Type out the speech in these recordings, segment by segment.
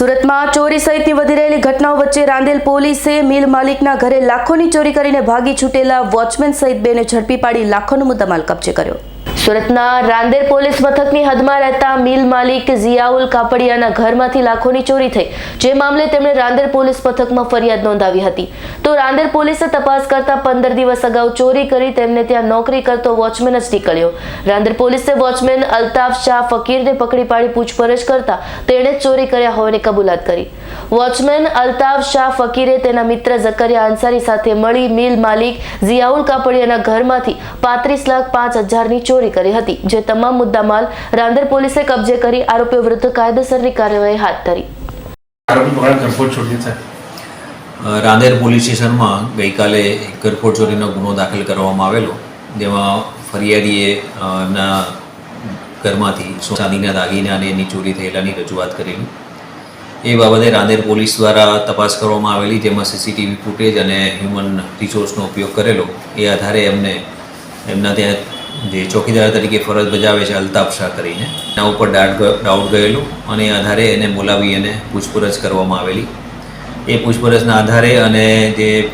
સુરતમાં ચોરી સહિતની વધી રહેલી ઘટનાઓ વચ્ચે રાંદેલ પોલીસે મિલ માલિકના ઘરે લાખોની ચોરી કરીને ભાગી છૂટેલા વોચમેન સહિત બેને ઝડપી પાડી લાખોનો મુદ્દામાલ કબજે કર્યો. સુરતના રાંદેર પોલીસ મથકની હદમાં રહેતા મિલ માલિક ઝિયાઉલ કાપડિયાના ઘરમાંથી લાખોની ચોરી થઈ. જે મામલે તેમણે રાંદેર પોલીસ મથકમાં ફરિયાદ નોંધાવી હતી. તો રાંદેર પોલીસે તપાસ કરતા પંદર દિવસ અગાઉ ચોરી કરી તેમને ત્યાં નોકરી કરતો વોચમેન જ નીકળ્યો. રાંદેર પોલીસે વોચમેન અલ્તાફ શાહ ફકીરને પકડી પાડી પૂછપરછ કરતા તેણે ચોરી કર્યા હોવાની કબૂલાત કરી. વોચમેન અલ્તાફ શાહ ફકીરે તેના મિત્ર ઝકરિયા અંસારી સાથે મળી મિલ માલિક ઝિયાઉલ કાપડિયાના ઘરમાંથી પાંત્રીસ લાખ પાંચ હજારની ચોરી કરી હતી જે તમામ મુદ્દામાલ રાંદેર પોલીસે કબજે કરી આરોપીઓ વિરુદ્ધ કાયદેસરની કાર્યવાહી હાથ ધરી. કરફોડ રાંદેર પોલીસ સ્ટેશનમાં ગઈકાલે એક ગરફોડ ચોરીનો ગુનો દાખલ કરવામાં આવેલો જેમાં ફરિયાદીએ એમના ઘરમાંથી ચાંદીના દાગીના અને એની ચોરી થયેલાની રજૂઆત કરેલી. એ બાબતે રાંદેર પોલીસ દ્વારા તપાસ કરવામાં આવેલી જેમાં સીસીટીવી ફૂટેજ અને હ્યુમન રિસોર્સનો ઉપયોગ કરેલો. એ આધારે એમને એમના ત્યાં જે ચોકીદાર તરીકે ફરજ બજાવે છે અલ્તાફ શાહ કરીને. એના ઉપર ડાઉટ ગ- ડાઉટ ગયેલું અને એ આધારે એને બોલાવી અને પૂછપરછ કરવામાં આવેલી. એ પૂછપરછના આધારે અને જે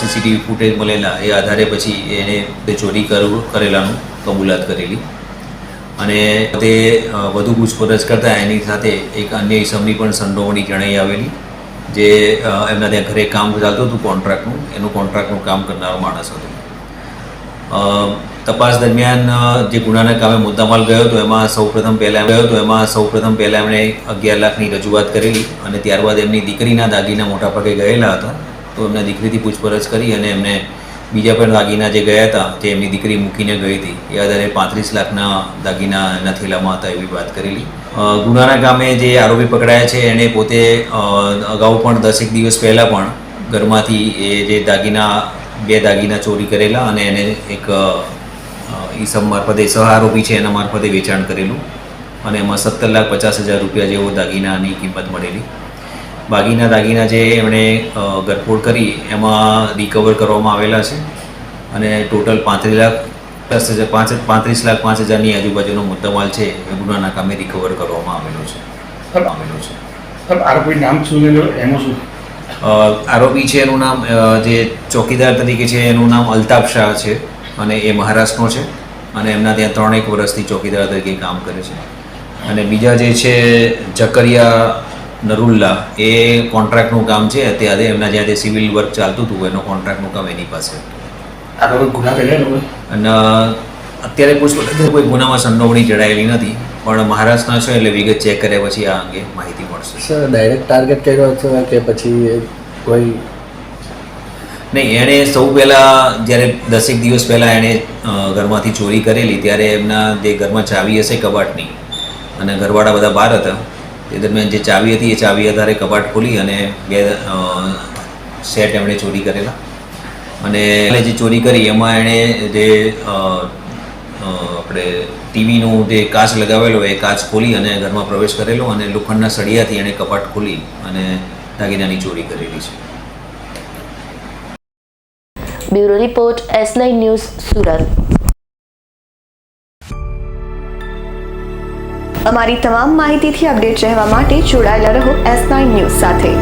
સીસીટીવી ફૂટેજ મળેલા એ આધારે પછી એને તે ચોરી કરું, કરેલાનું કબૂલાત કરેલી. અને તે વધુ પૂછપરછ કરતાં એની સાથે એક અન્ય ઇસમની પણ સંડોવણી જણાઈ આવેલી, જે એમના ત્યાં ઘરે કામ ચાલતું હતું કોન્ટ્રાક્ટનું. એનું કોન્ટ્રાક્ટનું કામ કરનારો માણસ હતો. તપાસ દરમિયાન જે ગુનાના કામે મુદ્દામાલ ગયો હતો, એમાં સૌપ્રથમ પહેલાં ગયો હતો, એમાં સૌપ્રથમ પહેલાં એમણે અગિયાર લાખની રજૂઆત કરેલી અને ત્યારબાદ એમની દીકરીના દાગીના મોટા ભાગે ગયેલા હતા. તો એમના દીકરીથી પૂછપરછ કરી અને એમને બીજા પણ દાગીના જે ગયા હતા, જે એમની દીકરી મૂકીને ગઈ હતી, એ આધારે પાંત્રીસ લાખના દાગીના એના થેલામાં હતા એવી વાત કરેલી. ગુનાના કામે જે આરોપી પકડાયા છે, એણે પોતે અગાઉ પણ દસેક દિવસ પહેલાં પણ ઘરમાંથી એ જે દાગીના બે દાગીના ચોરી કરેલા અને એને એક ઈસમ મારફતે સહ આરોપી છે એના મારફતે વેચાણ કરેલું. અને એમાં સત્તર લાખ પચાસ હજાર રૂપિયા જેવો દાગીનાની કિંમત મળેલી. બાકીના દાગીના જે એમણે ગરફોડ કરી એમાં રિકવર કરવામાં આવેલા છે. અને ટોટલ પાંત્રીસ લાખ દસ હજાર પાંચ પાંત્રીસ લાખ પાંચ હજારની આજુબાજુનો મુદ્દામાલ છે એ ગુનાના કામે રિકવર કરવામાં આવેલો છે. આવેલો છે. આરોપી નામ શું એનું શું? આરોપી છે એનું નામ જે ચોકીદાર તરીકે છે એનું નામ અલ્તાફ શાહ છે અને એ મહારાષ્ટ્રનો છે અને એમના ત્યાં ત્રણેક વર્ષથી ચોકીદાર તરીકે કામ કરે છે. અને બીજા જે છે જકરિયા નરુલ્લા એ કોન્ટ્રાક્ટનું કામ છે અત્યારે એમના જ્યાં તે સિવિલ વર્ક ચાલતું હતું એનું કોન્ટ્રાક્ટનું કામ એની પાસે. અને અત્યારે પૂછપરછ કોઈ ગુનામાં સંડોવણી જડાયેલી નથી. પણ મહારાષ્ટ્રના છો એટલે વિગત ચેક કર્યા પછી આ અંગે માહિતી મળશે. સર ડાયરેક્ટ ટાર્ગેટ કર્યો છે કે પછી કોઈ નહીં એણે સૌ પહેલાં જ્યારે દસેક દિવસ પહેલાં એણે ઘરમાંથી ચોરી કરેલી ત્યારે એમના જે ઘરમાં ચાવી હશે કબાટની અને ઘરવાળા બધા બહાર હતા તે દરમિયાન જે ચાવી હતી એ ચાવી આધારે કબાટ ખોલી અને બે સેટ એમણે ચોરી કરેલા. અને જે ચોરી કરી એમાં એણે જે આપણે ટીવીનું જે કાચ લગાવેલો એ કાચ ખોલી અને ઘરમાં પ્રવેશ કરેલો અને લોખંડના સળિયાથી એણે કપાટ ખોલી અને દાગીનાની ચોરી કરેલી છે. Bureau report, S nine news, Surat. અમારી તમામ માહિતીથી અપડેટ રહેવા માટે જોડાયેલા રહો એસ નાઇન ન્યૂઝ સાથે.